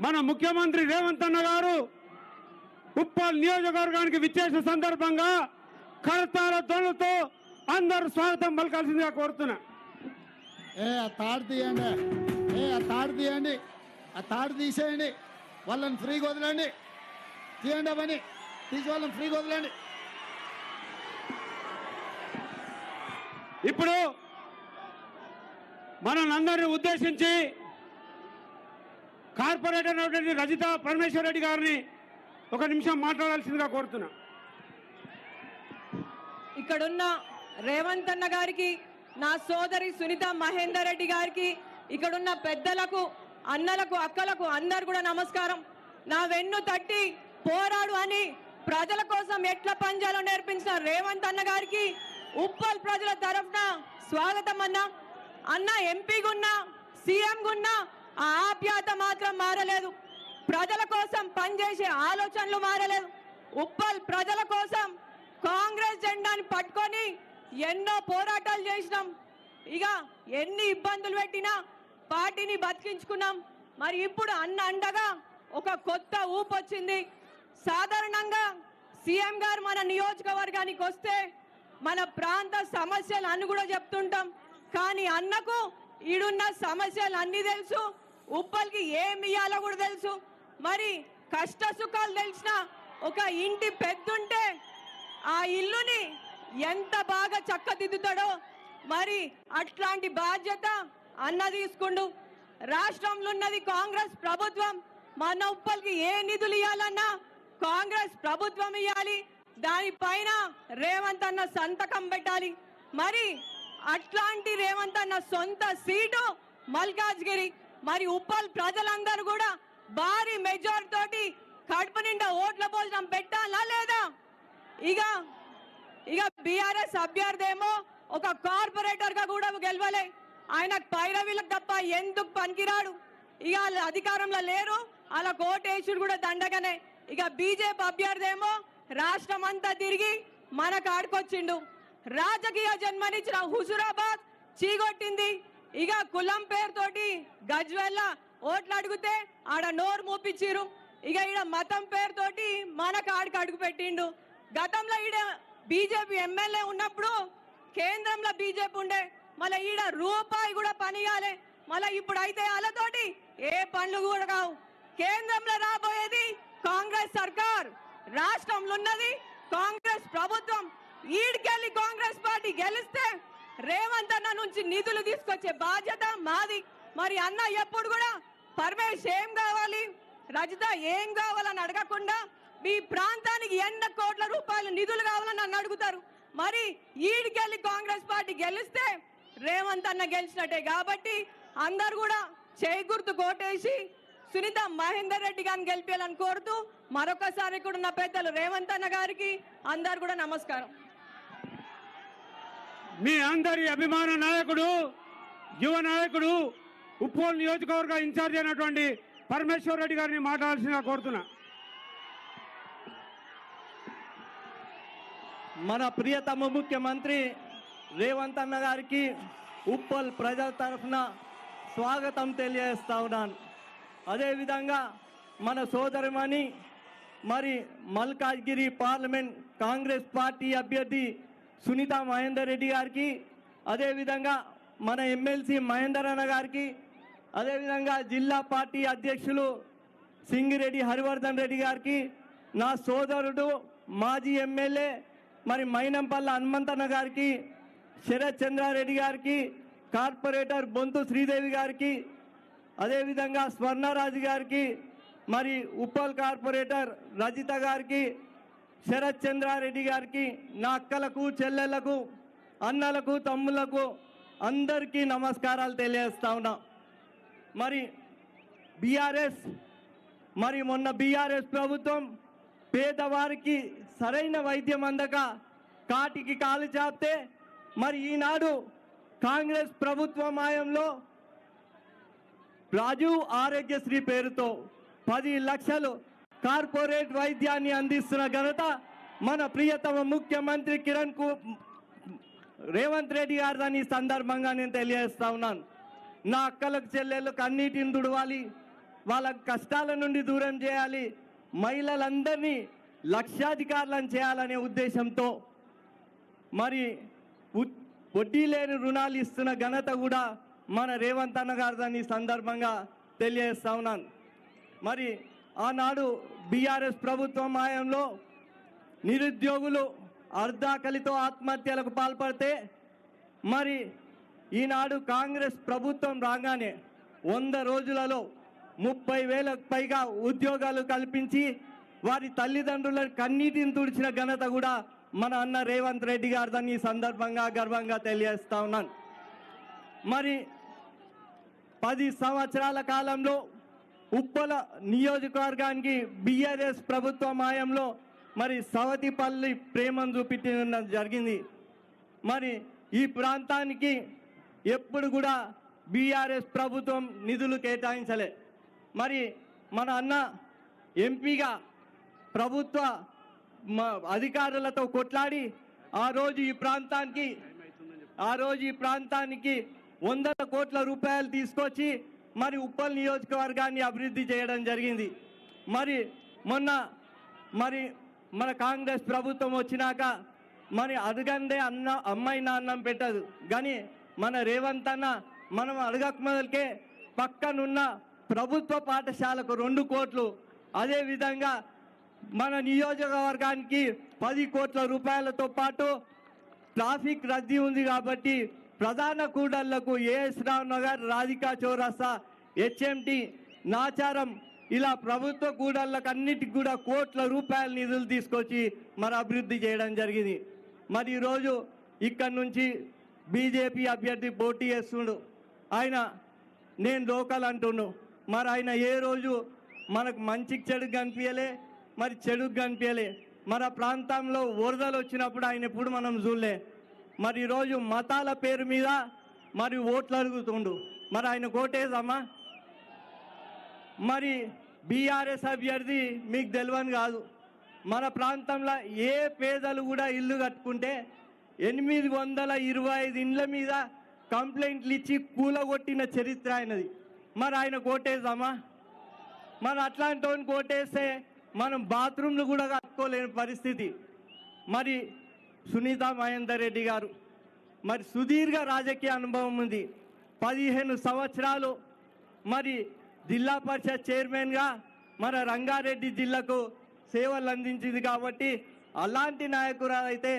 మన ముఖ్యమంత్రి రేవంత్ అన్న గారు ఉప్పల్ నియోజకవర్గానికి విచ్చేసిన సందర్భంగా కరతాల ధ్వనులతో అందరూ స్వాగతం పలకాల్సిందిగా కోరుతున్నా. ఏ ఆ తాడు తీయండి. ఏ ఆ తాడు తీయండి. ఆ తాడు తీసేయండి. వాళ్ళని ఫ్రీగా వదలండి. తీయండి అవన్నీ. తీసి వాళ్ళని ఫ్రీగా వదలండి. ఇప్పుడు మనందరిని ఉద్దేశించి కార్పొరేటర్ అయినటువంటి రజిత పరమేశ్వర్ రెడ్డి గారిని ఒక నిమిషం మాట్లాడాల్సిందిగా కోరుతున్నా. ఇక్కడున్న రేవంత్ అన్న గారికి నా సోదరి సునీత మహేందర్ రెడ్డి గారికి ఇక్కడున్న పెద్దలకు అన్నలకు అక్కలకు అందరు కూడా నమస్కారం. నా వెన్ను తట్టి పోరాడు అని ప్రజల కోసం ఎట్ల పనిచేయాలో నేర్పించిన రేవంత్ అన్న గారికి ఉప్పల్ ప్రజల తరఫున స్వాగతం అన్న. అన్న ఎంపీగున్నా సీఎం గున్నా ఆ ఆప్యాయత మాత్రం మారలేదు. ప్రజల కోసం పనిచేసే ఆలోచనలు మారలేదు. ఉప్పల్ ప్రజల కోసం కాంగ్రెస్ జెండాని పట్టుకొని ఎన్నో పోరాటాలు చేసినాం. ఇక ఎన్ని ఇబ్బందులు పెట్టినా పార్టీని బతికించుకున్నాం. మరి ఇప్పుడు అన్న అండగా ఒక కొత్త ఊపు వచ్చింది. సాధారణంగా సీఎం గారు మన నియోజకవర్గానికి వస్తే మన ప్రాంత సమస్యలు అని కూడా చెప్తుంటాం. కానీ అన్నకు ఈడున్న సమస్యలు అన్నీ తెలుసు. ఉప్పల్కి ఏమి ఇయ్యాలో కూడా తెలుసు. మరి కష్ట సుఖాలు తెలిసిన ఒక ఇంటి పెద్దుంటే ఆ ఇల్లుని ఎంత బాగా చక్కదిద్దుతాడో మరి అట్లాంటి బాధ్యత అన్న తీసుకుండు. రాష్ట్రంలో ఉన్నది కాంగ్రెస్ ప్రభుత్వం. మన ఉప్పల్కి ఏ నిధులు ఇవ్వాలన్నా కాంగ్రెస్ ప్రభుత్వం ఇవ్వాలి దానిపైన రేవంత్ అన్న సంతకం పెట్టాలి. మరి అట్లాంటి రేవంత్ అన్న సొంత సీటు మల్కాజ్గిరి మరి ఉప్పల్ ప్రజలందరూ కూడా భారీ మెజారిటీ తోటి కడుపు నిండా ఓట్ల భోజనం పెట్టాలా లేదా? ఇక ఇక బీఆర్ఎస్ అభ్యర్థి ఏమో ఒక కార్పొరేటర్గా కూడా గెలవలే. ఆయన పైరవీలకు తప్ప ఎందుకు పనికిరాడు? ఇక వాళ్ళు అధికారంలో లేరు అలా కోటేశ్వరుడు కూడా దండగనే. ఇక బీజేపీ అభ్యర్థి ఏమో రాష్ట్రం అంతా తిరిగి మన కాడికొచ్చిండు రాజకీయ జన్మనిచ్చిన హుజురాబాద్ చీగొట్టింది ఇక కులం పేరుతోటి గజ్వెల్ల ఓట్లు అడిగితే ఆడ నోరు మూపించిరు ఇక ఈడ మతం పేరుతోటి మన కాడికి అడుగు పెట్టిండు. గతంలో ఈడ బీజేపీ ఎమ్మెల్యే ఉన్నప్పుడు కేంద్రంలో బీజేపీ ఉండే. మళ్ళీ ఈడ రూపాయి కూడా పని కాలే మళ్ళీ ఇప్పుడు అయితే వాళ్ళతోటి ఏ పనులు కూడా కావు. కేంద్రంలో రాబోయేది కాంగ్రెస్ సర్కార్. రాష్ట్రంలో ఉన్నది కాంగ్రెస్ ప్రభుత్వం. ఈడికెళ్ళి కాంగ్రెస్ పార్టీ గెలిస్తే రేవంత్ అన్న నుంచి నిధులు తీసుకొచ్చే బాధ్యత మాది. మరి అన్న ఎప్పుడు కూడా పరమేష్ ఏం కావాలి? రజిత ఏం కావాలని అడగకుండా మీ ప్రాంతానికి ఎన్న కోట్ల రూపాయలు నిధులు కావాలని నన్ను అడుగుతారు. మరి ఈడికెళ్ళి కాంగ్రెస్ పార్టీ గెలిస్తే రేవంత్ అన్న గెలిచినట్టే కాబట్టి అందరు కూడా చేయి గుర్తు కోటేసి సునీత మహేందర్ రెడ్డి గారిని గెలిపేయాలని కోరుతూ మరొకసారి కూడా ఉన్న పెద్దలు రేవంత్ అన్న గారికి అందరు కూడా నమస్కారం. మీ అందరి అభిమాన నాయకుడు యువ నాయకుడు ఉప్పోల్ నియోజకవర్గ ఇన్ఛార్జ్ అయినటువంటి పరమేశ్వర్ రెడ్డి గారిని మాట్లాడాల్సిందిగా కోరుతున్నా. మన ప్రియతమ ముఖ్యమంత్రి రేవంత్ అన్న గారికి ఉప్పల్ ప్రజల తరఫున స్వాగతం తెలియజేస్తా ఉన్నాను. అదేవిధంగా మన సోదరిమణి మరి మల్కాజ్గిరి పార్లమెంట్ కాంగ్రెస్ పార్టీ అభ్యర్థి సునీత మహేందర్ రెడ్డి గారికి అదేవిధంగా మన ఎమ్మెల్సీ మహేందర్ అన్న గారికి అదేవిధంగా జిల్లా పార్టీ అధ్యక్షులు సింగిరెడ్డి హరివర్ధన్ రెడ్డి గారికి నా సోదరుడు మాజీ ఎమ్మెల్యే మరి మైనంపల్ల హనుమంతన్న గారికి శరత్ చంద్రారెడ్డి గారికి కార్పొరేటర్ బొంతు శ్రీదేవి గారికి అదేవిధంగా స్వర్ణరాజు గారికి మరి ఉప్పల్ కార్పొరేటర్ రజిత గారికి శరత్ చంద్రారెడ్డి గారికి నా అక్కలకు చెల్లెళ్ళకు అన్నలకు తమ్ములకు అందరికీ నమస్కారాలు తెలియజేస్తా ఉన్నా. మరి బీఆర్ఎస్ మరి మొన్న బీఆర్ఎస్ ప్రభుత్వం పేదవారికి సరైన వైద్యం అందక కాటికి కాలు చాపితే మరి ఈనాడు కాంగ్రెస్ ప్రభుత్వ మాయంలో రాజీవ్ ఆరోగ్యశ్రీ పేరుతో పది లక్షలు కార్పొరేట్ వైద్యాన్ని అందిస్తున్న ఘనత మన ప్రియతమ ముఖ్యమంత్రి కిరణ్కు రేవంత్ రెడ్డి గారిదని ఈ సందర్భంగా నేను తెలియజేస్తా ఉన్నాను. నా అక్కలకు చెల్లెళ్ళకు అన్నిటిని దుడవాలి వాళ్ళ కష్టాల నుండి దూరం చేయాలి. మహిళలందరినీ లక్షాధికారులను చేయాలనే ఉద్దేశంతో మరి వడ్డీ లేని రుణాలు ఇస్తున్న ఘనత కూడా మన రేవంత్ అన్న గారిదని ఈ సందర్భంగా తెలియజేస్తా ఉన్నాను. మరి ఆనాడు బీఆర్ఎస్ ప్రభుత్వం హయాంలో నిరుద్యోగులు అర్ధాకలితో ఆత్మహత్యలకు పాల్పడితే మరి ఈనాడు కాంగ్రెస్ ప్రభుత్వం రాగానే వంద రోజులలో ముప్పై వేలకు పైగా ఉద్యోగాలు కల్పించి వారి తల్లిదండ్రుల కన్నీటిని తుడిచిన ఘనత కూడా మన అన్న రేవంత్ రెడ్డి గారిదని ఈ సందర్భంగా గర్వంగా తెలియజేస్తా ఉన్నాను. మరి పది సంవత్సరాల కాలంలో ఉప్పల నియోజకవర్గానికి బీఆర్ఎస్ ప్రభుత్వ మాయంలో మరి సవతిపల్లి ప్రేమను చూపించడం జరిగింది. మరి ఈ ప్రాంతానికి ఎప్పుడు కూడా బీఆర్ఎస్ ప్రభుత్వం నిధులు కేటాయించలే. మరి మన అన్న ఎంపీగా ప్రభుత్వ మ- అధికారులతో కొట్లాడి ఆ రోజు ఈ ప్రాంతానికి ఆ రోజు ఈ ప్రాంతానికి వందల కోట్ల రూపాయలు తీసుకొచ్చి మరి ఉప్పల్ నియోజకవర్గాన్ని అభివృద్ధి చేయడం జరిగింది. మరి మొన్న మరి మన కాంగ్రెస్ ప్రభుత్వం వచ్చినాక మరి అడగందే అన్న అమ్మాయి అన్నం పెట్టదు. కానీ మన రేవంత్ అన్న మనం అడగక మొదలకే పక్కనున్న ప్రభుత్వ పాఠశాలకు రెండు కోట్లు అదేవిధంగా మన నియోజకవర్గానికి పది కోట్ల రూపాయలతో పాటు ట్రాఫిక్ రద్దీ ఉంది కాబట్టి ప్రధాన కూడళ్ళకు ఏఎస్ రావు నగర్ రాధికా చౌరస్తా హెచ్ఎంటి నాచారం ఇలా ప్రభుత్వ కూడళ్ళకు అన్నిటికి కూడా కోట్ల రూపాయల నిధులు తీసుకొచ్చి మరి అభివృద్ధి చేయడం జరిగింది. మరి ఈరోజు ఇక్కడ నుంచి బీజేపీ అభ్యర్థి పోటీ చేస్తుండు. ఆయన నేను లోకల్ అంటుండు. మరి ఆయన ఏ రోజు మనకు మంచికి చెడుకు కనిపించలే మరి చెడుకు కనిపించలే. మన ప్రాంతంలో వరదలు వచ్చినప్పుడు ఆయన ఎప్పుడు మనం చూడలే. మరి ఈరోజు మతాల పేరు మీద మరి ఓట్లు అడుగుతుండు. మరి ఆయన కోటేదమ్మా మరి బీఆర్ఎస్ అభ్యర్థి మీకు తెలియని కాదు. మన ప్రాంతంలో ఏ పేదలు కూడా ఇల్లు కట్టుకుంటే ఎనిమిది వందల ఇరవై ఐదు ఇండ్ల మీద కంప్లైంట్లు ఇచ్చి కూలగొట్టిన చరిత్ర ఆయనది. మరి ఆయన కోటేద్దామా మరి అట్లాంటి కోటేస్తే మనం బాత్రూమ్లు కూడా కట్టుకోలేని పరిస్థితి. మరి సునీత మహేందర్ రెడ్డి గారు. మరి సుదీర్ఘ రాజకీయ అనుభవం ఉంది. పదిహేను సంవత్సరాలు మరి జిల్లా పరిషత్ చైర్మన్గా మన రంగారెడ్డి జిల్లాకు సేవలు అందించింది కాబట్టి అలాంటి నాయకురాలు అయితే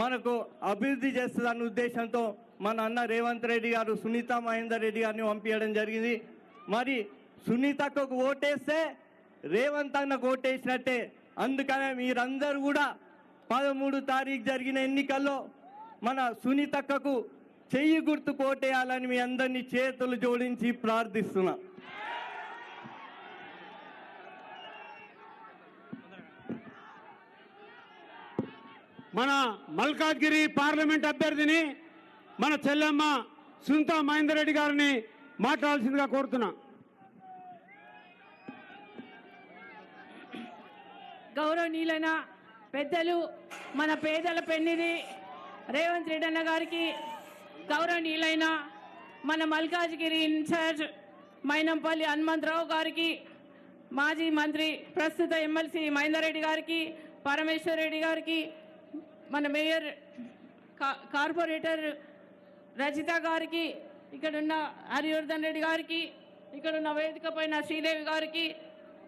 మనకు అభివృద్ధి చేస్తుందన్న ఉద్దేశంతో మన అన్న రేవంత్ రెడ్డి గారు సునీత మహేందర్ రెడ్డి గారిని పంపించడం జరిగింది. మరి సునీతకు ఓటేస్తే రేవంత్ అన్నకు ఓటేసినట్టే. అందుకనే మీరందరూ కూడా పదమూడు తారీఖు జరిగిన ఎన్నికల్లో మన సునీతక్కకు చెయ్యి గుర్తు కోటేయాలని మీ అందరినీ చేతులు జోడించి ప్రార్థిస్తున్నా. మన మల్కాజ్గిరి పార్లమెంట్ అభ్యర్థిని మన చెల్లెమ్మ సునీత మహేందర్ రెడ్డి గారిని మాట్లాడాల్సిందిగా కోరుతున్నా. గౌరవనీయులైన పెద్దలు మన పేదల పెన్నిది రేవంత్ రెడ్డి అన్న గారికి గౌరవనీయులైన మన మల్కాజ్గిరి ఇన్ఛార్జ్ మైనంపల్లి హనుమంతరావు గారికి మాజీ మంత్రి ప్రస్తుత ఎమ్మెల్సీ మహేందర్ రెడ్డి గారికి పరమేశ్వర్ రెడ్డి గారికి మన మేయర్ కా- కార్పొరేటర్ రజిత గారికి ఇక్కడున్న హరివర్ధన్ రెడ్డి గారికి ఇక్కడున్న వేదిక పైన శ్రీదేవి గారికి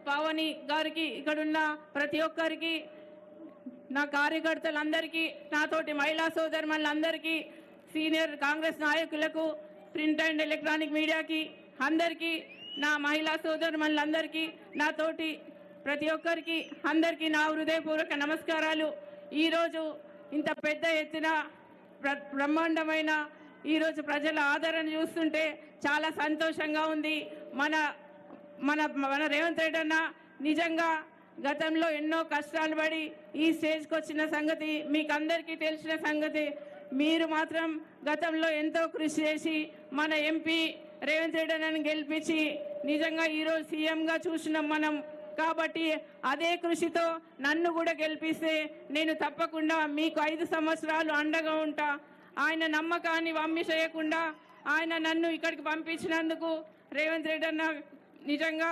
పావని గారికి ఇక్కడున్న ప్రతి ఒక్కరికి నా కార్యకర్తలందరికీ నాతోటి మహిళా సోదరులందరికీ సీనియర్ కాంగ్రెస్ నాయకులకు ప్రింట్ అండ్ ఎలక్ట్రానిక్ మీడియాకి అందరికీ నా మహిళా సోదరులందరికీ నాతోటి ప్రతి ఒక్కరికి అందరికీ నా హృదయపూర్వక నమస్కారాలు. ఈరోజు ఇంత పెద్ద ఎత్తున బ్రహ్మాండమైన ఈరోజు ప్రజల ఆదరణ చూస్తుంటే చాలా సంతోషంగా ఉంది. మన మన మన రేవంత్ రెడ్డి అన్న నిజంగా గతంలో ఎన్నో కష్టాలు పడి ఈ స్టేజ్కి వచ్చిన సంగతి మీకు అందరికీ తెలిసిన సంగతి. మీరు మాత్రం గతంలో ఎంతో కృషి చేసి మన ఎంపీ రేవంత్ రెడ్డి అన్నని గెలిపించి నిజంగా ఈరోజు సీఎంగా చూసినాం మనం. కాబట్టి అదే కృషితో నన్ను కూడా గెలిపిస్తే నేను తప్పకుండా మీకు ఐదు సంవత్సరాలు అండగా ఉంటా. ఆయన నమ్మకాన్ని వమ్మి చేయకుండా ఆయన నన్ను ఇక్కడికి పంపించినందుకు రేవంత్ రెడ్డి అన్న నిజంగా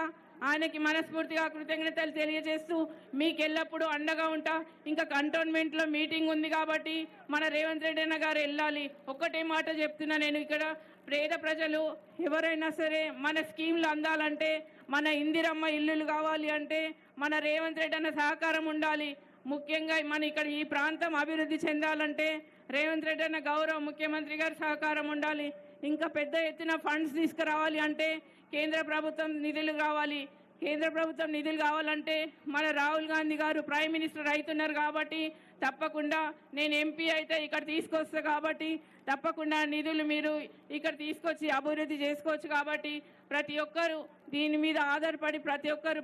ఆయనకి మనస్ఫూర్తిగా కృతజ్ఞతలు తెలియజేస్తూ మీకు ఎల్లప్పుడూ అండగా ఉంటా. ఇంకా కంటోన్మెంట్లో మీటింగ్ ఉంది కాబట్టి మన రేవంత్ రెడ్డి అన్న గారు వెళ్ళాలి. ఒక్కటే మాట చెప్తున్నా నేను ఇక్కడ. పేద ప్రజలు ఎవరైనా సరే మన స్కీమ్లు అందాలంటే మన ఇందిరమ్మ ఇల్లులు కావాలి అంటే మన రేవంత్ రెడ్డి అన్న సహకారం ఉండాలి. ముఖ్యంగా మన ఇక్కడ ఈ ప్రాంతం అభివృద్ధి చెందాలంటే రేవంత్ రెడ్డి అన్న గౌరవ ముఖ్యమంత్రి గారి సహకారం ఉండాలి. ఇంకా పెద్ద ఎత్తున ఫండ్స్ తీసుకురావాలి అంటే కేంద్ర ప్రభుత్వం నిధులు కావాలి. కేంద్ర ప్రభుత్వం నిధులు కావాలంటే మన రాహుల్ గాంధీ గారు ప్రైమ్ మినిస్టర్ అవుతున్నారు కాబట్టి తప్పకుండా నేను ఎంపీ అయితే ఇక్కడ తీసుకొస్తా కాబట్టి తప్పకుండా నిధులు మీరు ఇక్కడ తీసుకొచ్చి అభివృద్ధి చేసుకోవచ్చు కాబట్టి ప్రతి ఒక్కరు దీని మీద ఆధారపడి ప్రతి ఒక్కరు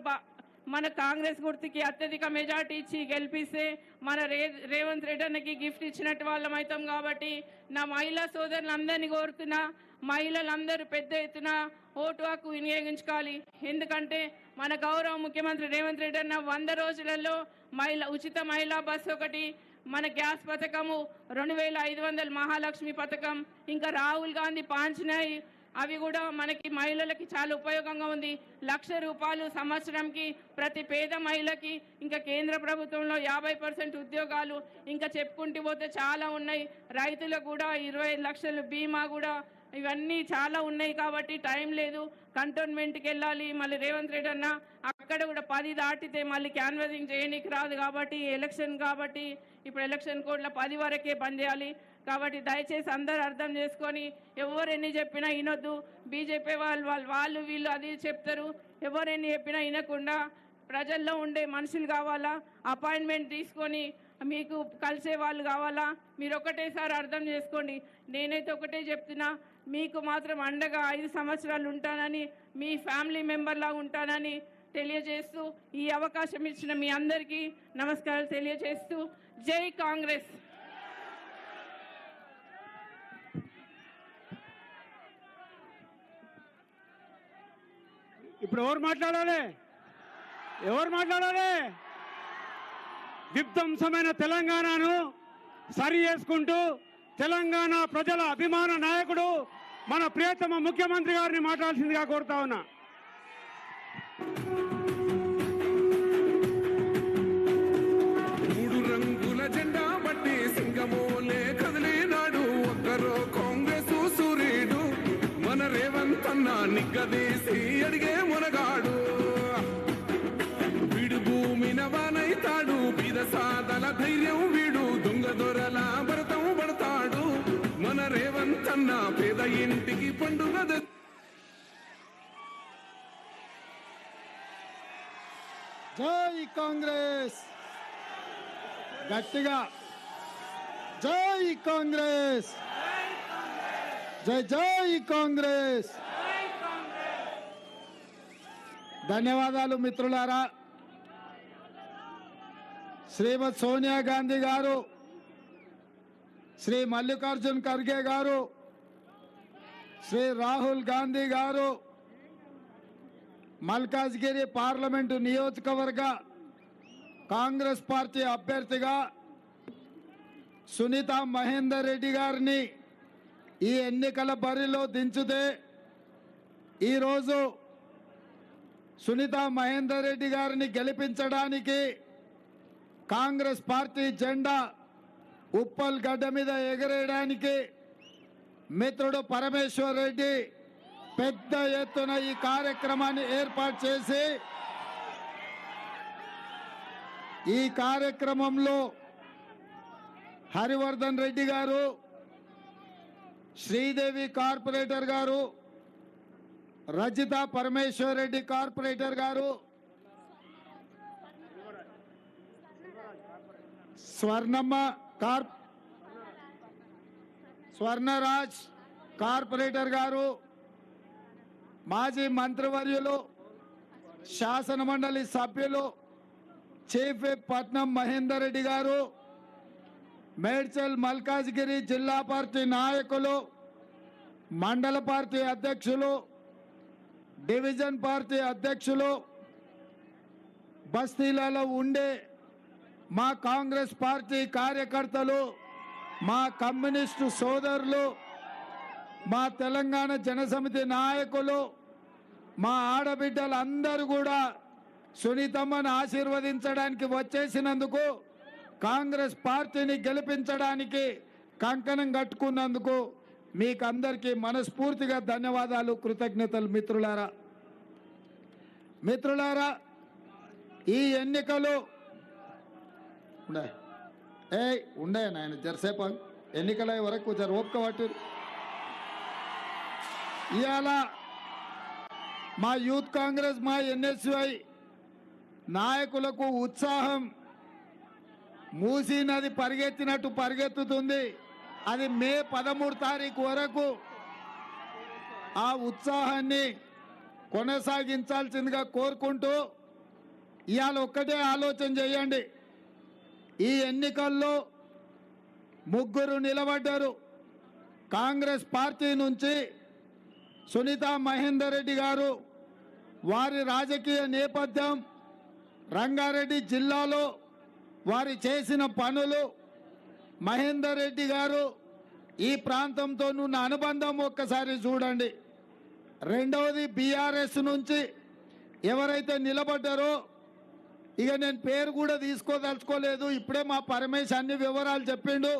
మన కాంగ్రెస్ గుర్తుకి అత్యధిక మెజార్టీ ఇచ్చి గెలిపిస్తే మన రే రేవంత్ రెడ్డి గిఫ్ట్ ఇచ్చినట్టు వాళ్ళం అవుతాం కాబట్టి నా మహిళా సోదరులందరినీ కోరుతున్నా మహిళలందరూ పెద్ద ఎత్తున ఓటు హక్కు వినియోగించుకోవాలి. ఎందుకంటే మన గౌరవ ముఖ్యమంత్రి రేవంత్ రెడ్డి అన్న వంద రోజులలో మహిళ ఉచిత మహిళా బస్సు ఒకటి మన గ్యాస్ పథకము రెండు వేల ఐదు వందల మహాలక్ష్మి పథకం ఇంకా రాహుల్ గాంధీ పాంచినాయి అవి కూడా మనకి మహిళలకి చాలా ఉపయోగంగా ఉంది. లక్ష రూపాయలు సంవత్సరంకి ప్రతి పేద మహిళకి ఇంకా కేంద్ర ప్రభుత్వంలో యాభై పర్సెంట్ ఉద్యోగాలు ఇంకా చెప్పుకుంటూ పోతే చాలా ఉన్నాయి. రైతులకు కూడా ఇరవై లక్షలు బీమా కూడా ఇవన్నీ చాలా ఉన్నాయి కాబట్టి టైం లేదు. కంటోన్మెంట్కి వెళ్ళాలి మళ్ళీ రేవంత్ రెడ్డి అన్న అక్కడ కూడా పది దాటితే మళ్ళీ క్యాన్వసింగ్ చేయడానికి రాదు కాబట్టి ఎలక్షన్ కాబట్టి ఇప్పుడు ఎలక్షన్ కోడ్లో పది వరకే పనిచేయాలి కాబట్టి దయచేసి అందరు అర్థం చేసుకొని ఎవరు ఎన్ని చెప్పినా వినొద్దు. బీజేపీ వాళ్ళు వాళ్ళు వాళ్ళు వీళ్ళు అది చెప్తారు. ఎవరు ఎన్ని చెప్పినా వినకుండా ప్రజల్లో ఉండే మనుషులు కావాలా? అపాయింట్మెంట్ తీసుకొని మీకు కలిసే వాళ్ళు కావాలా? మీరు ఒకటేసారి అర్థం చేసుకోండి. నేనైతే ఒకటే చెప్తున్నా మీకు మాత్రం అండగా ఐదు సంవత్సరాలు ఉంటానని మీ ఫ్యామిలీ మెంబర్లా ఉంటానని తెలియజేస్తూ ఈ అవకాశం ఇచ్చిన మీ అందరికీ నమస్కారాలు తెలియజేస్తూ జై కాంగ్రెస్! ఇప్పుడు ఎవరు మాట్లాడాలి? ఎవరు మాట్లాడాలి? విధ్వంసమైన తెలంగాణను సరి చేసుకుంటూ తెలంగాణ ప్రజల అభిమాన నాయకుడు మన ప్రియతమ ముఖ్యమంత్రి గారిని మాట్లాడాల్సిందిగా కోరుతా ఉన్నా. మూడు రంగుల జెండా బట్టి సింగమోలే కదిలినాడు. ఒక్కరో కాంగ్రెస్ సూర్యుడు మన రేవంత్ అన్న నిగ్గదీసి అడిగే మన పండుగ జై కాంగ్రెస్. గట్టిగా. జై కాంగ్రెస్. జై జై కాంగ్రెస్. ధన్యవాదాలు మిత్రులారా. శ్రీమతి సోనియా గాంధీ గారు శ్రీ మల్లికార్జున్ ఖర్గే గారు శ్రీ రాహుల్ గాంధీ గారు మల్కాజ్గిరి పార్లమెంటు నియోజకవర్గ కాంగ్రెస్ పార్టీ అభ్యర్థిగా సునీత మహేందర్ రెడ్డి గారిని ఈ ఎన్నికల బరిలో దించుతే ఈరోజు సునీత మహేందర్ రెడ్డి గారిని గెలిపించడానికి కాంగ్రెస్ పార్టీ జెండా ఉప్పల్ గడ్డ మీద ఎగరేయడానికి మిత్రుడు పరమేశ్వర్ రెడ్డి పెద్ద ఎత్తున ఈ కార్యక్రమాన్ని ఏర్పాటు చేసి ఈ కార్యక్రమంలో హరివర్ధన్ రెడ్డి గారు శ్రీదేవి కార్పొరేటర్ గారు రజిత పరమేశ్వర్ రెడ్డి కార్పొరేటర్ గారు స్వర్ణమ్మ కార్ స్వర్ణరాజ్ కార్పొరేటర్ గారు మాజీ మంత్రివర్యులు శాసన మండలి సభ్యులు చీఫ్ పట్నం మహేందర్ రెడ్డి గారు మేడ్చల్ మల్కాజ్గిరి జిల్లా పార్టీ నాయకులు మండల పార్టీ అధ్యక్షులు డివిజన్ పార్టీ అధ్యక్షులు బస్తీలలో ఉండే మా కాంగ్రెస్ పార్టీ కార్యకర్తలు మా కమ్యూనిస్టు సోదరులు మా తెలంగాణ జనసమితి నాయకులు మా ఆడబిడ్డలందరూ కూడా సునీతమ్మను ఆశీర్వదించడానికి వచ్చేసినందుకు కాంగ్రెస్ పార్టీని గెలిపించడానికి కంకణం కట్టుకున్నందుకు మీకు అందరికీ మనస్ఫూర్తిగా ధన్యవాదాలు కృతజ్ఞతలు మిత్రులారా. మిత్రులారా ఈ ఎన్నికలు ఉండే ఏ ఉండే నాయన జరసేపు ఎన్నికల వరకు జర ఓపిక పట్టు. ఇవాళ మా యూత్ కాంగ్రెస్ మా ఎన్ఎస్యుఐ నాయకులకు ఉత్సాహం మూసీ నది పరిగెత్తినట్టు పరిగెత్తుతుంది. అది మే పదమూడు తారీఖు వరకు ఆ ఉత్సాహాన్ని కొనసాగించాల్సిందిగా కోరుకుంటూ ఇవాళ ఒక్కటే ఆలోచన చేయండి. ఈ ఎన్నికల్లో ముగ్గురు నిలబడ్డారు. కాంగ్రెస్ పార్టీ నుంచి సునీత మహేందర్ రెడ్డి గారు వారి రాజకీయ నేపథ్యం రంగారెడ్డి జిల్లాలో వారి చేసిన పనులు మహేందర్ రెడ్డి గారు ఈ ప్రాంతంతో ఉన్న అనుబంధం ఒక్కసారి చూడండి. రెండవది బీఆర్ఎస్ నుంచి ఎవరైతే నిలబడ్డారో ఇక నేను పేరు కూడా తీసుకోదలుచుకోలేదు. ఇప్పుడే మా పరమేశ్ అన్ని వివరాలు చెప్పిండు.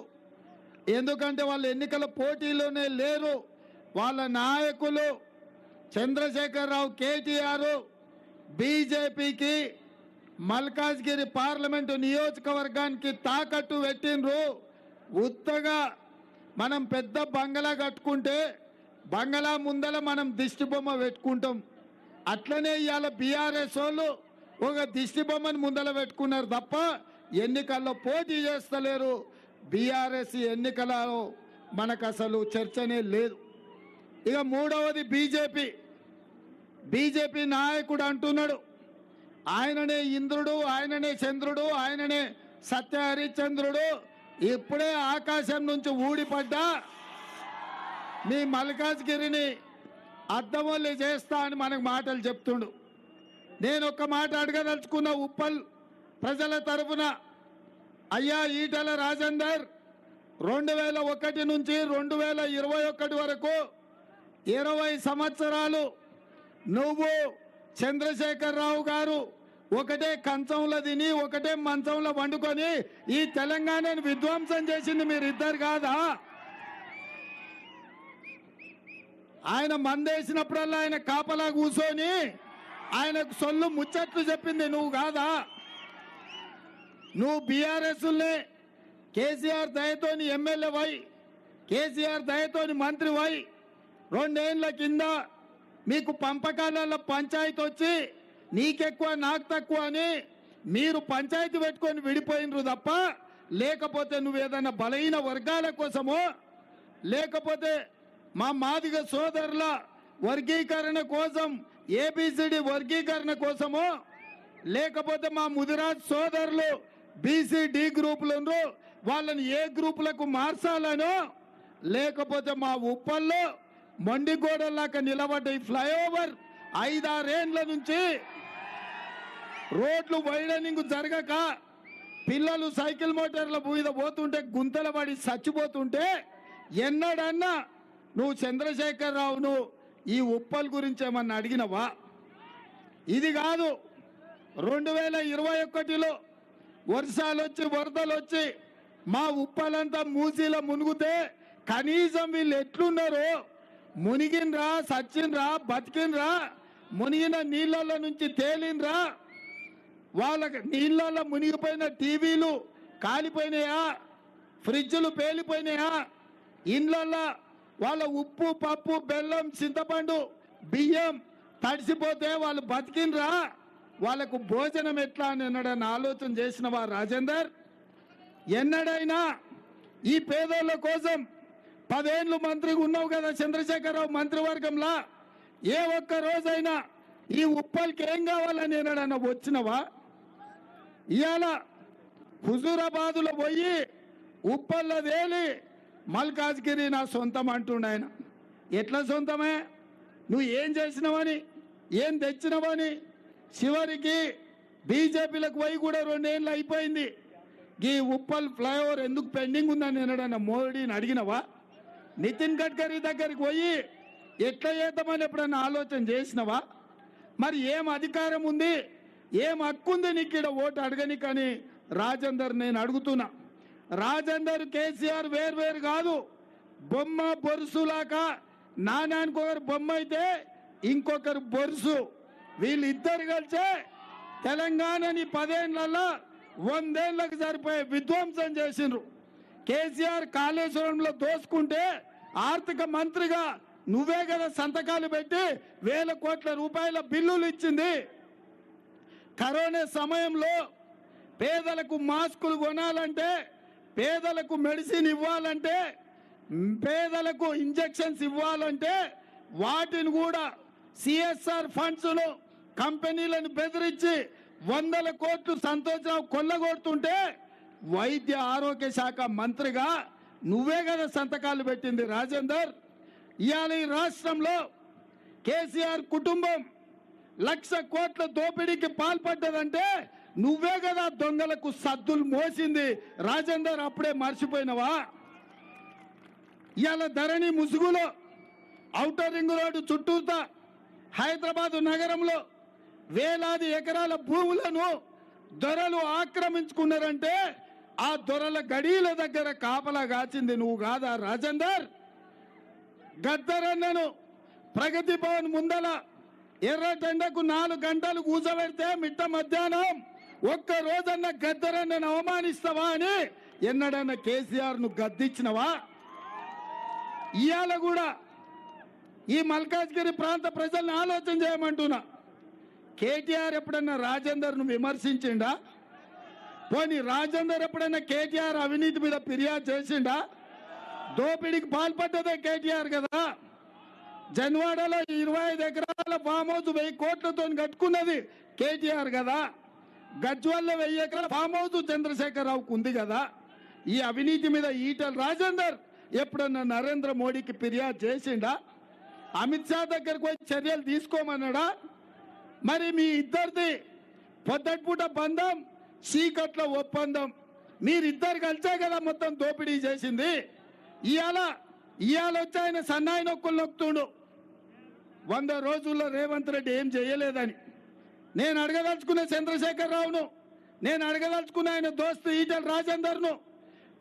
ఎందుకంటే వాళ్ళు ఎన్నికల పోటీలోనే లేరు. వాళ్ళ నాయకులు చంద్రశేఖరరావు కేటీఆర్ బీజేపీకి మల్కాజ్గిరి పార్లమెంటు నియోజకవర్గానికి తాకట్టు పెట్టిండ్రు. ఉత్తగా మనం పెద్ద బంగళా కట్టుకుంటే బంగళా ముందల మనం దిష్టి బొమ్మ పెట్టుకుంటాం. అట్లనే ఇవాళ బీఆర్ఎస్ వాళ్ళు ఒక దిష్టి బొమ్మను ముందల పెట్టుకున్నారు తప్ప ఎన్నికల్లో పోటీ చేస్తలేరు. బీఆర్ఎస్ ఎన్నికలలో మనకు అసలు చర్చనే లేదు. ఇక మూడవది బీజేపీ. బీజేపీ నాయకుడు అంటున్నాడు ఆయననే ఇంద్రుడు ఆయననే చంద్రుడు ఆయననే సత్య హరిశ్చంద్రుడు ఇప్పుడే ఆకాశం నుంచి ఊడిపడ్డా మీ మల్కాజ్గిరిని అర్థమల్లి చేస్తా అని మనకు మాటలు చెప్తుండు. నేను ఒక మాట అడగదలుచుకున్న ఉప్పల్ ప్రజల తరఫున అయ్యా ఈటల రాజేందర్ రెండు వేల ఒకటి నుంచి రెండు వేల ఇరవై ఒకటి వరకు ఇరవై సంవత్సరాలు నువ్వు చంద్రశేఖరరావు గారు ఒకటే కంచంలో తిని ఒకటే మంచంలో వండుకొని ఈ తెలంగాణను విధ్వంసం చేసింది మీరిద్దరు కాదా? ఆయన మందేసినప్పుడల్లా ఆయన కాపలా కూర్చొని ఆయనకు సొల్లు ముచ్చట్లు చెప్పింది నువ్వు కాదా? నువ్వు బీఆర్ఎస్లే కేసీఆర్ దయతోని ఎమ్మెల్యే వై కేసీఆర్ దయతోని మంత్రి వై రెండేళ్ళ కింద మీకు పంపకాలలో పంచాయతీ వచ్చి నీకెక్కువ నాకు తక్కువ అని మీరు పంచాయతీ పెట్టుకొని విడిపోయినరు తప్ప లేకపోతే నువ్వు ఏదైనా బలహీన వర్గాల కోసమో లేకపోతే మా మాదిగ సోదరుల వర్గీకరణ కోసం ఏబిసిడి వర్గీకరణ కోసము లేకపోతే మా ముదిరాజ్ సోదరులు బీసీ డి గ్రూపులను వాళ్ళని ఏ గ్రూపులకు మార్చాలనో లేకపోతే మా ఉప్పల్లో మొండిగోడలాక నిలబడ్డ ఈ ఫ్లైఓవర్ ఐదారేండ్ల నుంచి రోడ్లు వైడనింగ్ జరగక పిల్లలు సైకిల్ మోటార్ల మీద పోతుంటే గుంతల పడి చచ్చిపోతుంటే ఎన్నడన్నా నువ్వు చంద్రశేఖరరావును ఈ ఉప్పల్ గురించి ఏమన్నా అడిగినవా? ఇది కాదు. రెండు వేల ఇరవై ఒకటిలో వర్షాలు వచ్చి వరదలు వచ్చి మా ఉప్పలంతా మూసీలో మునిగితే కనీసం వీళ్ళు ఎట్లున్నారో? మునిగినరా సచ్చిండ్రా బతికినరా మునిగిన నీళ్ళలో నుంచి తేలినరా వాళ్ళకి నీళ్ళలో మునిగిపోయిన టీవీలు కాలిపోయినాయా? ఫ్రిడ్జ్లు పేలిపోయినాయా? ఇండ్లల్లో వాళ్ళ ఉప్పు పప్పు బెల్లం చింతపండు బియ్యం తడిసిపోతే వాళ్ళు బతికినరా వాళ్ళకు భోజనం ఎట్లా అని ఎన్నడైనా ఆలోచన చేసిన వారు రాజేందర్? ఎన్నడైనా ఈ పేదోళ్ళ కోసం పదేళ్ళు మంత్రిగా ఉన్నావు కదా చంద్రశేఖరరావు మంత్రివర్గంలా? ఏ ఒక్క రోజైనా ఈ ఉప్పల్కి ఏం కావాలని ఎన్నడైనా వచ్చినవా? ఇవాళ హుజూరాబాదులో పోయి ఉప్పల్లో వేలి మల్కాజ్గిరి నా సొంతం అంటుండ ఆయన. ఎట్లా సొంతమే? నువ్వు ఏం చేసినావని ఏం తెచ్చినావని? చివరికి బీజేపీలకు పోయి కూడా రెండేళ్ళు అయిపోయింది. ఈ ఉప్పల్ ఫ్లైఓవర్ ఎందుకు పెండింగ్ ఉందని ఎన్నడన్నా మోడీని అడిగినవా? నితిన్ గడ్కరీ దగ్గరికి పోయి ఎట్లా చేద్దామని ఎప్పుడన్నా ఆలోచన చేసినవా? మరి ఏం అధికారం ఉంది? ఏం హక్కు ఉంది నీకు ఇక్కడ ఓటు అడగని కానీ రాజేందర్ నేను అడుగుతున్నా. రాజేందర్ కేసీఆర్ వేరు వేరు కాదు. బొమ్మ బొరుసులాక నానానికి ఒకరు బొమ్మ అయితే ఇంకొకరు బొరుసు. వీళ్ళిద్దరు కలిసే తెలంగాణని పదేళ్ళలో వందేళ్ళకు సరిపోయే విధ్వంసం చేసిండ్రు. కేసీఆర్ కాళేశ్వరంలో దోసుకుంటే ఆర్థిక మంత్రిగా నువ్వే కదా సంతకాలు పెట్టి వేల కోట్ల రూపాయల బిల్లులు ఇచ్చింది. కరోనా సమయంలో పేదలకు మాస్కులు కొనాలంటే పేదలకు మెడిసిన్ ఇవ్వాలంటే పేదలకు ఇంజెక్షన్స్ ఇవ్వాలంటే వాటిని కూడా సిఎస్ఆర్ ఫండ్స్ను కంపెనీలను బెదిరించి వందల కోట్లు సంతోషరావు కొల్లగొడుతుంటే వైద్య ఆరోగ్య శాఖ మంత్రిగా నువ్వే కదా సంతకాలు పెట్టింది రాజేందర్. ఇవాళ ఈ రాష్ట్రంలో కేసీఆర్ కుటుంబం లక్ష కోట్ల దోపిడీకి పాల్పడ్డదంటే నువ్వే కదా దొంగలకు సద్దులు మోసింది. రాజేందర్ అప్పుడే మర్చిపోయినవా? ఇవాళ ధరణి ముసుగులో ఔటర్ రింగ్ రోడ్డు చుట్టూతా హైదరాబాదు నగరంలో వేలాది ఎకరాల భూములను దొరలు ఆక్రమించుకున్నారంటే ఆ దొరల గడీల దగ్గర కాపలా కాచింది నువ్వు కాదా రాజేందర్? గద్దరన్నను ప్రగతి భవన్ ముందల ఎర్రటెండకు నాలుగు గంటలు కూర్చోబెడితే మిట్ట మధ్యాహ్నం ఒక్క రోజన్న గద్దరన్నను అవమానిస్తావా అని ఎన్నడన్న కేసీఆర్ను గద్దించినవా? ఇవాళ కూడా ఈ మల్కాజ్గిరి ప్రాంత ప్రజల్ని ఆలోచన చేయమంటున్నా. కేటీఆర్ ఎప్పుడన్నా రాజేందర్ను విమర్శించిండా? పోనీ రాజేందర్ ఎప్పుడన్నా కేటీఆర్ అవినీతి మీద ఫిర్యాదు చేసిండా? దోపిడీకి పాల్పడ్డదే కేటీఆర్ కదా. జన్వాడలో ఇరవై ఐదు ఎకరాల ఫామ్ హౌస్ వెయ్యి కోట్లతో కట్టుకున్నది కేటీఆర్ కదా. గజ్వల్లో వెయ్యి ఎకరాల ఫామ్ హౌస్ చంద్రశేఖరరావుకు ఉంది కదా. ఈ అవినీతి మీద ఈటల రాజేందర్ ఎప్పుడన్నా నరేంద్ర మోడీకి ఫిర్యాదు చేసిండా? అమిత్ షా దగ్గరకు పోయి చర్యలు తీసుకోమన్నాడా? మరి మీ ఇద్దరిది పొద్దటిపూట బంధం చీకట్ల ఒప్పందం. మీరిద్దరు కలిసే కదా మొత్తం దోపిడీ చేసింది. ఇవాళ ఇవాళ వచ్చి ఆయన సన్నాయి నొక్కులు నొక్కుతుండు వంద రోజుల్లో రేవంత్ రెడ్డి ఏం చేయలేదని. నేను అడగదలుచుకున్న చంద్రశేఖర్ రావును నేను అడగదలుచుకున్న ఆయన దోస్తు ఈటల రాజేందర్ను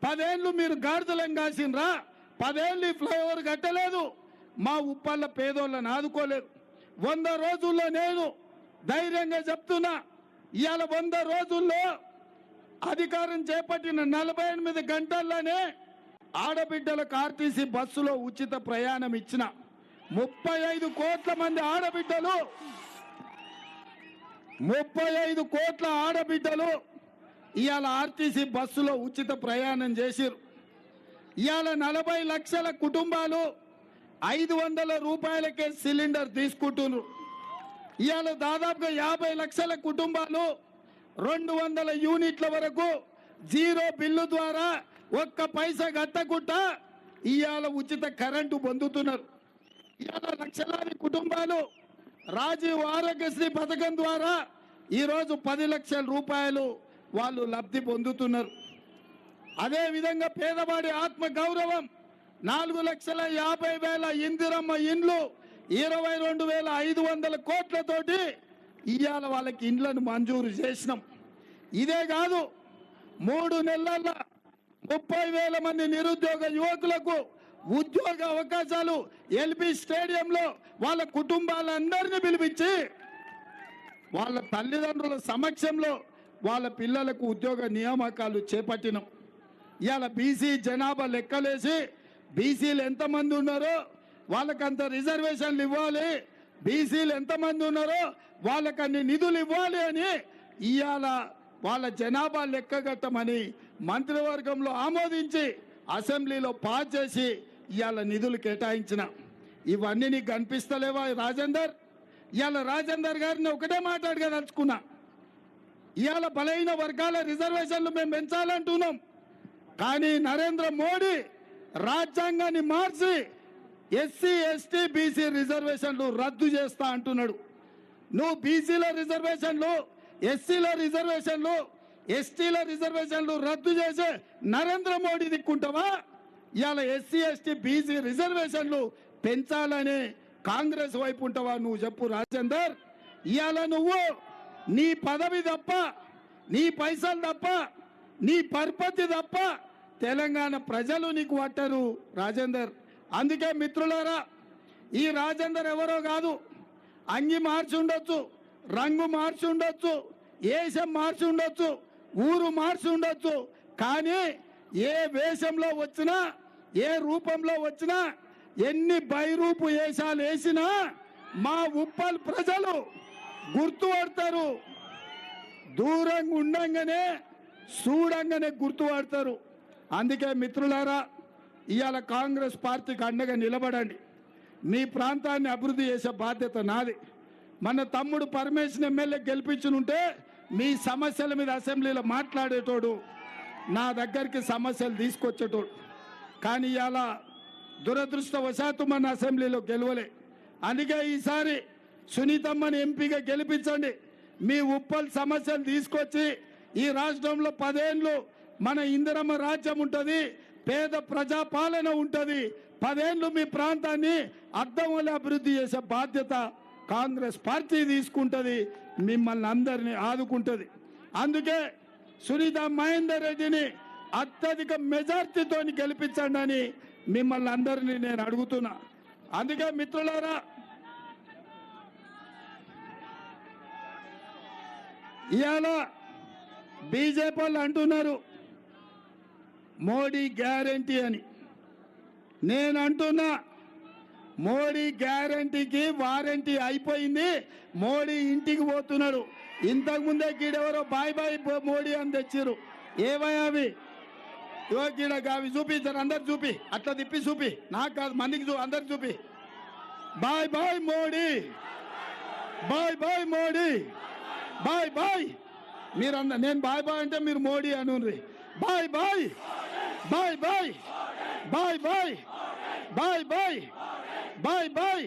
పదేళ్ళు మీరు గాడిదలం కాసినరా పదేళ్ళు ఈ ఫ్లైఓవర్ కట్టలేదు మా ఉప్పల్ల పేదోళ్ళని ఆదుకోలేదు. వంద రోజుల్లో నేను ధైర్యంగా చెప్తున్నా ఇవాళ వంద రోజుల్లో అధికారం చేపట్టిన నలభై ఎనిమిది గంటల్లోనే ఆడబిడ్డలకు ఆర్టీసీ బస్సులో ఉచిత ప్రయాణం ఇచ్చిన ముప్పై ఐదు కోట్ల మంది ఆడబిడ్డలు ముప్పై ఐదు కోట్ల ఆడబిడ్డలు ఇవాళ ఆర్టీసీ బస్సులో ఉచిత ప్రయాణం చేసిరు ఇవాళ నలభై లక్షల కుటుంబాలు ఐదు వందల రూపాయలకే సిలిండర్ తీసుకుంటున్నారు ఇవాళ దాదాపుగా యాభై లక్షల కుటుంబాలు రెండు వందల యూనిట్ల వరకు జీరో బిల్లు ద్వారా ఒక్క పైసా కట్టకుండా ఇవాళ ఉచిత కరెంటు పొందుతున్నారు. ఇవాళ లక్షలాది కుటుంబాలు రాజీవ్ ఆరోగ్యశ్రీ పథకం ద్వారా ఈరోజు పది లక్షల రూపాయలు వాళ్ళు లబ్ధి పొందుతున్నారు. అదే విధంగా పేదవాడి ఆత్మ గౌరవం నాలుగు లక్షల యాభై వేల ఇందిరమ్మ ఇండ్లు ఇరవై రెండు వేల ఐదు వందల కోట్లతోటి ఇవాళ వాళ్ళకి ఇండ్లను మంజూరు చేసినాం. ఇదే కాదు మూడు నెలల ముప్పై వేల మంది నిరుద్యోగ యువకులకు ఉద్యోగ అవకాశాలు ఎల్బి స్టేడియంలో వాళ్ళ కుటుంబాలందరినీ పిలిపించి వాళ్ళ తల్లిదండ్రుల సమక్షంలో వాళ్ళ పిల్లలకు ఉద్యోగ నియామకాలు చేపట్టినాం. ఇవాళ బీసీ జనాభా లెక్కలేసి బీసీలు ఎంతమంది ఉన్నారో వాళ్ళకంత రిజర్వేషన్లు ఇవ్వాలి. బీసీలు ఎంతమంది ఉన్నారో వాళ్ళకన్ని నిధులు ఇవ్వాలి అని ఇవాళ వాళ్ళ జనాభా లెక్కగట్టమని మంత్రివర్గంలో ఆమోదించి అసెంబ్లీలో పాస్ చేసి ఇవాళ నిధులు కేటాయించిన. ఇవన్నీ నీకు కనిపిస్తలేవా రాజేందర్? ఇవాళ రాజేందర్ గారిని ఒకటే మాట్లాడగదలుచుకున్నా ఇవాళ బలైన వర్గాల రిజర్వేషన్లు మేము పెంచాలంటున్నాం. కానీ నరేంద్ర మోడీ రాజ్యాంగాన్ని మార్చి ఎస్సీ ఎస్టీ బీసీ రిజర్వేషన్లు రద్దు చేస్తా అంటున్నాడు. నువ్వు బీసీల రిజర్వేషన్లు ఎస్సీల రిజర్వేషన్లు ఎస్టీల రిజర్వేషన్లు రద్దు చేసే నరేంద్ర మోడీ దిక్కుంటావా? ఇవాళ ఎస్సీ ఎస్టీ బీసీ రిజర్వేషన్లు పెంచాలని కాంగ్రెస్ వైపు ఉంటావా నువ్వు చెప్పు రాజేందర్. ఇవాళ నువ్వు నీ పదవి తప్ప నీ పైసలు తప్ప నీ పరపతి తప్ప తెలంగాణ ప్రజలు నీకు పట్టరు రాజేందర్. అందుకే మిత్రులారా ఈ రాజేందర్ ఎవరో కాదు అంగి మార్చి ఉండొచ్చు రంగు మార్చి ఉండొచ్చు వేషం మార్చి ఉండొచ్చు ఊరు మార్చి ఉండొచ్చు కానీ ఏ వేషంలో వచ్చినా ఏ రూపంలో వచ్చినా ఎన్ని బైరూపు వేషాలు వేసినా మా ఉప్పల్ ప్రజలు గుర్తుపడతారు. దూరంగా ఉండంగానే చూడంగానే గుర్తుపడతారు. అందుకే మిత్రులారా ఇవాళ కాంగ్రెస్ పార్టీకి అండగా నిలబడండి. మీ ప్రాంతాన్ని అభివృద్ధి చేసే బాధ్యత నాది. మన తమ్ముడు పరమేశ్వర ఎమ్మెల్యే గెలిపించునుంటే మీ సమస్యల మీద అసెంబ్లీలో మాట్లాడేటోడు నా దగ్గరికి సమస్యలు తీసుకొచ్చేటోడు. కానీ ఇలా దురదృష్టవశాత్తు మన అసెంబ్లీలో గెలవలే. అందుకే ఈసారి సునీతమ్మని ఎంపీగా గెలిపించండి. మీ ఉప్పల్ సమస్యలు తీసుకొచ్చి ఈ రాష్ట్రంలో పదేళ్ళు మన ఇందిరమ్మ రాజ్యం ఉంటుంది పేద ప్రజాపాలన ఉంటుంది. పదేళ్ళు మీ ప్రాంతాన్ని అర్థం అభివృద్ధి చేసే బాధ్యత కాంగ్రెస్ పార్టీ తీసుకుంటుంది మిమ్మల్ని అందరినీ ఆదుకుంటుంది. అందుకే సునీత మహేందర్ రెడ్డిని అత్యధిక మెజార్టీతో గెలిపించండి అని మిమ్మల్ని అందరినీ నేను అడుగుతున్నా. అందుకే మిత్రులారా ఇవాళ బీజేపీ వాళ్ళు అంటున్నారు మోడీ గ్యారంటీ అని. నేను అంటున్నా మోడీ గ్యారంటీకి వారంటీ అయిపోయింది మోడీ ఇంటికి పోతున్నాడు. ఇంతకుముందే గీడెవరో బాయ్ బాయ్ మోడీ అని తెచ్చిర్రు. అవి? యువకీడ ఇవో చూపించారు అందరు చూపి అట్లా తిప్పి చూపి. నాకు కాదు మందికి చూ అందరు చూపి. Bye bye Modi. Bye bye Modi. Bye bye. మీరు అన్న నేను బాయ్ బాయ్ అంటే మీరు Modi అనుర్రి. Bye bye. Bye bye. Bye bye. Bye bye. Bye bye.